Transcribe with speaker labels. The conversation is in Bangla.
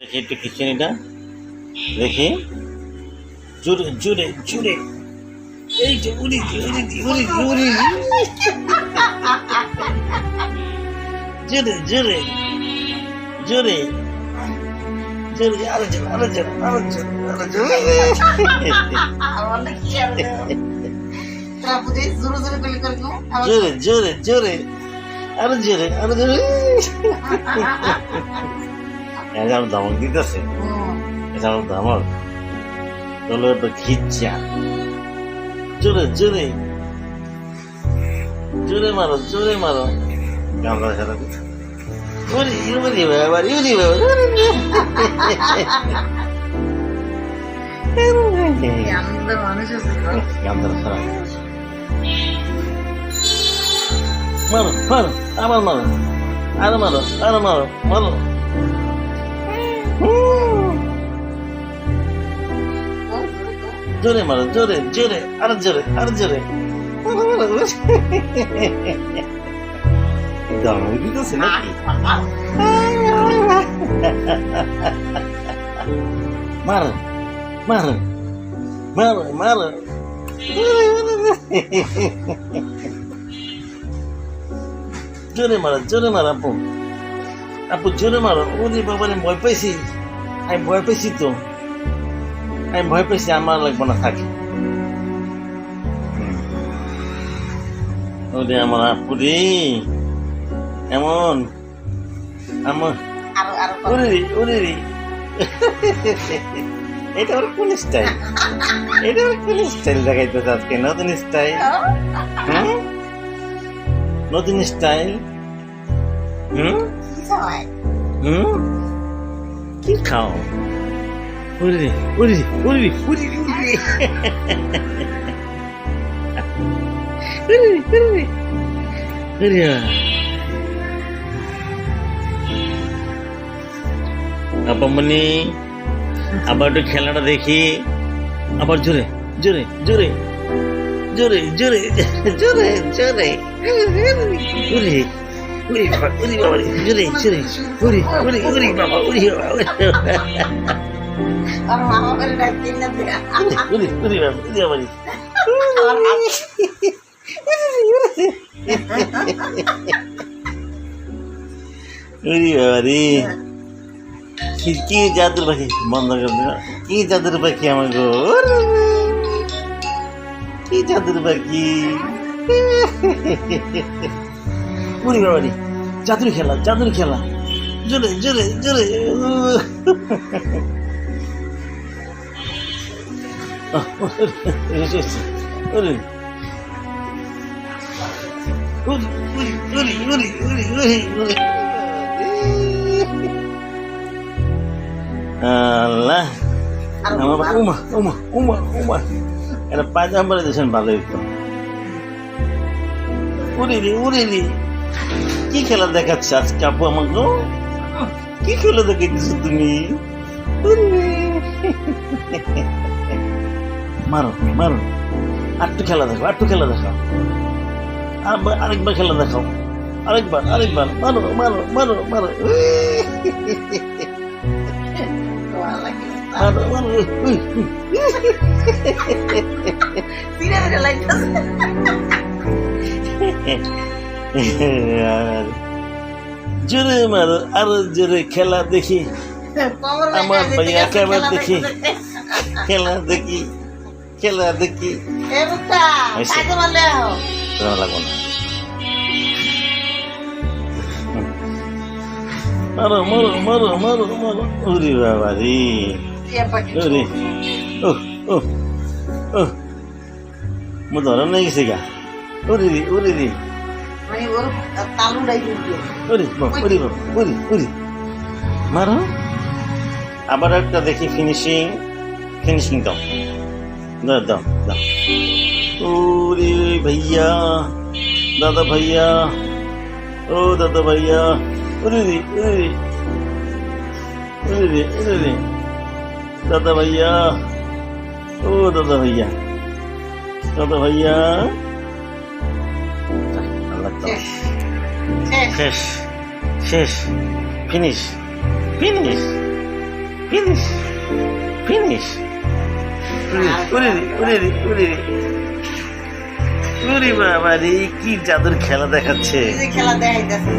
Speaker 1: দেখি একটু খিচুড়িটা দেখি জোরে জোরে জোরে। এই যে উড়ি দি উড়ি দি উড়ি উড়ি জোরে জোরে জোরে। জোরে আরও জোরে আরও জোরে। জোরে জোরে
Speaker 2: আরও জোরে আরও
Speaker 1: জোরে। এটা আমার ধমক দিতেছে এটা আমার ধমক তাহলে তো খিচ্ছা। জোরে জোরে। জোরে মারো জোরে মারো। গামলা সারা ওরে বাবা বাবা আবার মারো আরও মারো। আরও মারো মারো। জোরে মারো জোরে জোরে আরও জোরে আরও জোরে দারুণ দিতেছে নাকি মারো মারো মারো মারো জোরে মারো জোরে মারো আপু আপু জোরে মারো ওরে বাবা রে ভয় পাইছি আমি ভয় পাইছি তো আমি ভয় পেয়েছি আমার লাগবে না থাকি ওরে আমার আপুরি এমন আমার। ওরে রে ওরে রে এটা ওর কোন স্টাইল এটা ওর কোন স্টাইল দেখাইতে আজকে নতুন স্টাইল হুম নতুন স্টাইল হুম
Speaker 2: কি চালায়?
Speaker 1: হুম কি খাও ওরে রে ওরে রে ওরে রে ওরে রে ওরে রে ওরে রে ওরে রে ওরে রে আপামনি আবার একটু খেলাটা দেখি আবার জোরে জোরে জোরে জোরে জোরে জোরে জোরে ওরে উড়ি বাবা উড়ি বাবা জোরে জোরে উড়ি উড়ি উড়ি বাবা উড়ি বাবা, উড়ি কি জাদুর পাখি, বন্ধ করবে কি জাদুর পাখি আমার কি জাদুর পাখি। পরিবার বাড়ি চাদুরি খেলা চাদুরি খেলা। জোরে জোরে জোরে। আল্লাহ। আমার উমা উমা উমা উমা। এটা পায়জাম বলে দিয়েছেন ভালো একটু উড়িনি উড়িনি কি খেলা দেখাচ্ছে আজকে আপু আমাকে? কি খেলা দেখাচ্ছ তুমি। মারো মারো। আরেকটু খেলা দেখো আরেকটু খেলা দেখাও। আরেকবার খেলা দেখাও। আরেকবার আরেকবার। মারো মারো মারো মারো। মারো মারো। জোরে মারো আরও জোরে খেলা দেখি। আমার ভাইয়া কেমন দেখি?
Speaker 2: খেলা
Speaker 1: খেলা দেখি খেলা দেখি। লাগবো না। মারো মারো মারো মারো মারো। ওরে বাবা রে। ওরে। ও ও ও। মো ধরা নাই গেছে গা। ওরে রে ওরে রে।
Speaker 2: মানে ওর তালুটাই
Speaker 1: ওরে বাবা ওরে বাবা ওরে ওরে মারো। আবার একটা দেখি ফিনিশিং ফিনিশিং দাও। দাও দাও দাও। ওরে ভাইয়া দাদা ভাইয়া ও দাদা ভাইয়া ওরে রে ওরে রে ওরে রে দাদা ভাইয়া ও দাদা ভাইয়া। দাদা ভাইয়া।
Speaker 2: শেষ। শেষ।
Speaker 1: ফিনিশ। ফিনিশ। ফিনিশ। ফিনিশ। উরে রে উরে রে উরে উরে বাবা রে কি জাদুর খেলা দেখাচ্ছে।
Speaker 2: খেলা দেখাইতেছে